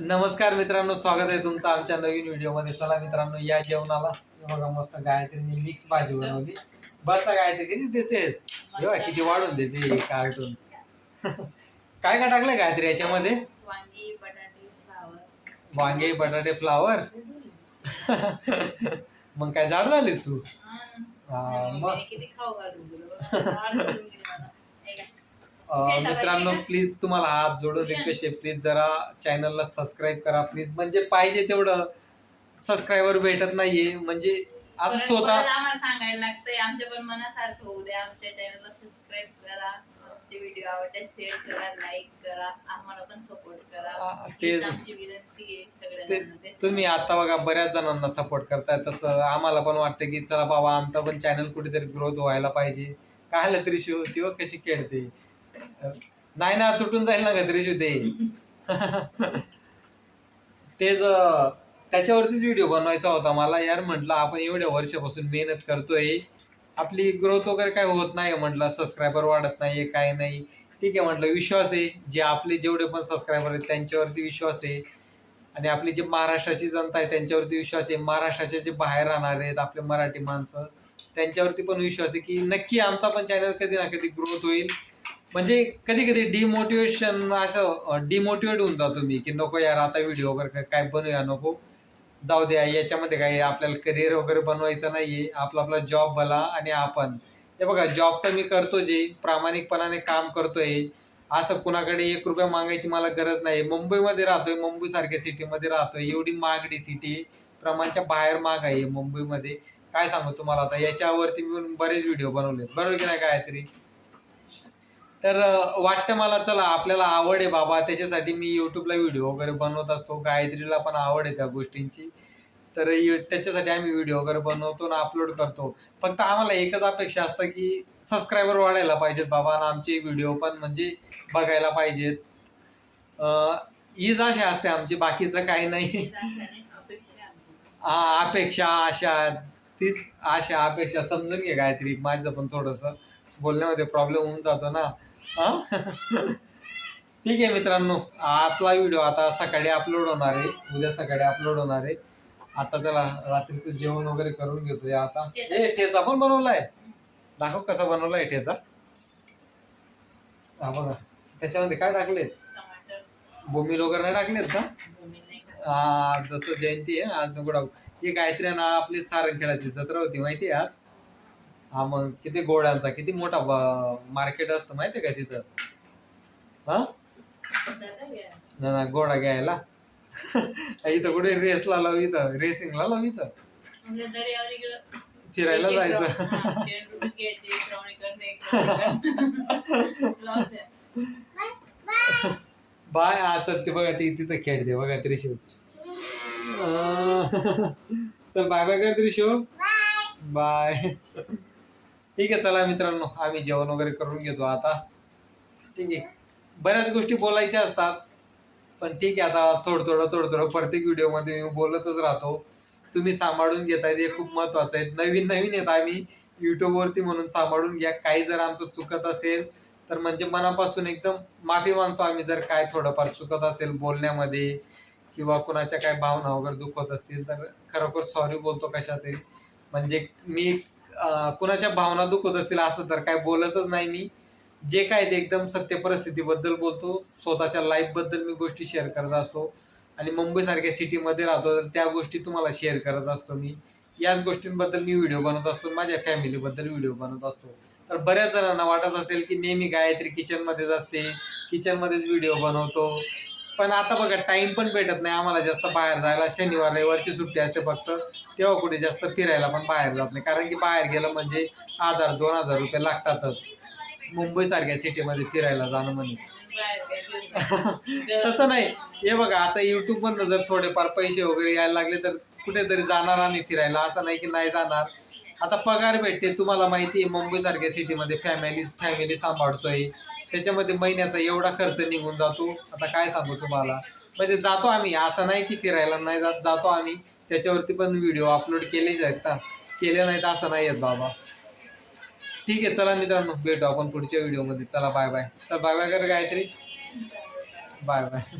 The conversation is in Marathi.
नमस्कार मित्रांनो स्वागत आहे तुमचं आमच्या नवीन व्हिडिओमध्ये. चला मित्रांनो या जेवणाला. बघा मस्त गायत्रीने मिक्स भाजी बनवली. बस गायत्री किती देतेस जेव्हा किती वाढून देते कार्टून काय काय टाकलंय गायत्री याच्यामध्ये? वांगी बटाटे फ्लावर. वांगे बटाटे फ्लावर. मग काय झाड झालीस तू? हा, मग. मित्रांनो प्लीज तुम्हाला हात जोडून रिक्वेस्ट आहे. प्लीज जरा चॅनलला सबस्क्राईब करा. प्लीज म्हणजे पाहिजे तेवढं सबस्क्रायबर भेटत नाहीये. म्हणजे असं परत- स्वतः आम्हाला सांगायला लागतंय. आमच्या पण मनासारखं होऊ द्या. आमच्या चॅनलला सबस्क्राईब करा. आमचे व्हिडिओ आवडते शेअर करा लाईक करा. आम्हाला पण सपोर्ट करा. आ, हीच तेच. आमची विनंती आहे ते सगळ्यांना तेच तुम्ही आता बघा बऱ्याच जणांना सपोर्ट करताय. तसं आम्हाला पण वाटतं की चला बाबा आमचा पण चॅनल कुठेतरी ग्रोथ व्हायला पाहिजे. काय तरी शिव ती बघ कशी खेळते? नाही ना तुटून जाईल ना ग त्रिशू ते. तेच त्याच्यावरतीच व्हिडिओ बनवायचा होता मला. यार म्हटलं आपण एवढ्या वर्षापासून मेहनत करतोय. आपली ग्रोथ वगैरे काय होत नाही म्हटलं. सबस्क्रायबर वाढत नाहीये काय नाही. ठीक आहे म्हटलं विश्वास आहे. जे आपले जेवढे पण सबस्क्रायबर आहेत त्यांच्यावरती विश्वास आहे. आणि आपली जी महाराष्ट्राची जनता आहे त्यांच्यावरती विश्वास आहे. महाराष्ट्राचे जे बाहेर राहणार आहेत आपले मराठी माणसं त्यांच्यावरती पण विश्वास आहे की नक्की आमचा पण चॅनल कधी ना कधी ग्रोथ होईल. म्हणजे कधी कधी डिमोटिवेशन असं डिमोटिवेट होऊन जातो मी की नको यार आता व्हिडिओ वगैरे काय- बनवूया नको. जाऊ द्या याच्यामध्ये काही आपल्याला करिअर वगैरे बनवायचं नाहीये. आपला आपला जॉब भला आणि आपण. हे बघा जॉब तर मी करतो जे प्रामाणिकपणाने काम करतोय. असं कुणाकडे एक रुपया मागायची मला गरज नाही मुंबईमध्ये राहतोय मुंबई सारख्या सिटीमध्ये राहतोय. एवढी महागडी सिटी आहे. प्रमाणच्या बाहेर महाग आहे मुंबईमध्ये. काय सांगू तुम्हाला आता? याच्यावरती मी बरेच व्हिडिओ बनवले बरोबर की नाही काहीतरी? तर वाटतं मला चला आपल्याला आवड आहे बाबा त्याच्यासाठी मी युट्यूबला व्हिडिओ वगैरे बनवत असतो गायत्रीला पण आवड आहे त्या गोष्टींची. तर त्याच्यासाठी आम्ही व्हिडिओ वगैरे बनवतो आणि अपलोड करतो. फक्त आम्हाला एकच अपेक्षा असतं की सबस्क्रायबर वाढायला पाहिजेत बाबा आणि आमचे व्हिडिओ पण म्हणजे बघायला पाहिजेत. हीच आशा असते आमची बाकीचं काही नाही. हा अपेक्षा आशा तीच आशा अपेक्षा समजून घे गायत्री माझं पण थोडंसं बोलण्यामध्ये प्रॉब्लेम होऊन जातो ना. ठीक आहे मित्रांनो आपला व्हिडिओ आता सकाळी अपलोड होणार आहे. उद्या सकाळी अपलोड होणार आहे. आता चला रात्रीचं जेवण वगैरे करून घेतोय आता. ए ठेचा पण बनवलाय. दाखव कसा बनवलाय ठेचा. हा बघा. त्याच्यामध्ये काय टाकले टमाटर बोंबील वगैरे नाही टाकलेत का? हा दत्त जयंती आहे. आज नको टाकू. ही गायत्री ना आपली सारंगखेडाची जत्रा होती माहिती आहे आज? हा मग किती गोड्यांचा किती मोठा मार्केट असतं माहिती आहे का तिथं? हा. ना ना गोडा घ्यायला. इथं कुठे रेसला लाव इथं? रेसिंगला लाव इथं? फिरायला जायचं. हा. बाय हा चल ते बघा ती तिथं खेळते बघा त्रिशू चल बाय बाय कर त्रिशू बाय ठीक आहे चला मित्रांनो आम्ही जेवण वगैरे करून घेतो आता. ठीक आहे. बऱ्याच गोष्टी बोलायच्या असतात पण ठीक आहे आता थोडं थोडं थोडं थोडं प्रत्येक व्हिडिओमध्ये मी बोलतच राहतो. तुम्ही सांभाळून घेताय हे खूप महत्वाचं आहे. नवीन नवीन येत आम्ही युट्यूबवरती म्हणून सांभाळून घ्या. काही जर आमचं चुकत असेल तर म्हणजे मनापासून एकदम माफी मागतो आम्ही जर काय थोडंफार चुकत असेल बोलण्यामध्ये किंवा कुणाच्या काय भावना वगैरे दुखत असतील तर खरोखर सॉरी बोलतो कशातरी म्हणजे मी कुणाच्या भावना दुखत असतील असं तर काय बोलतच नाही मी. जे काय ते एकदम सत्य परिस्थितीबद्दल बोलतो. स्वतःच्या लाईफबद्दल मी गोष्टी शेअर करत असतो. आणि मुंबईसारख्या सिटीमध्ये राहतो तर त्या गोष्टी तुम्हाला शेअर करत असतो मी. याच गोष्टींबद्दल मी व्हिडिओ बनवत असतो माझ्या फॅमिलीबद्दल व्हिडिओ बनवत असतो. तर बऱ्याच जणांना वाटत असेल की नेहमी गायत्री किचनमध्येच असते. किचनमध्येच व्हिडिओ बनवतो. पण आता बघा टाइम पण भेटत नाही आम्हाला जास्त बाहेर जायला. शनिवार रविवारची सुट्टी असते फक्त तेव्हा कुठे जास्त फिरायला पण बाहेर जात नाही. कारण की बाहेर गेलं म्हणजे हजार दोन हजार रुपये लागतातच. मुंबईसारख्या सिटीमध्ये फिरायला जाणं म्हणजे तसं नाही. हे बघा आता युट्यूब मधनं जर थोडेफार पैसे वगैरे यायला लागले तर कुठेतरी जाणार आम्ही फिरायला. असं नाही की नाही जाणार. आता पगार भेटते तुम्हाला माहिती आहे मुंबई सारख्या सिटीमध्ये फॅमिली फॅमिली सांभाळतोय. त्याच्यामध्ये महिन्याचा एवढा खर्च निघून जातो. आता काय सांगू तुम्हाला? म्हणजे जातो आम्ही. असं नाही की फिरायला नाही जात. जातो आम्ही. त्याच्यावरती पण व्हिडिओ अपलोड केलेच आहेत ना केले नाहीत असं नाही आहेत बाबा. ठीक आहे चला मित्रांनो भेटू आपण पुढच्या व्हिडिओमध्ये. चला बाय बाय. चल बाय बाय कर गायत्री बाय बाय.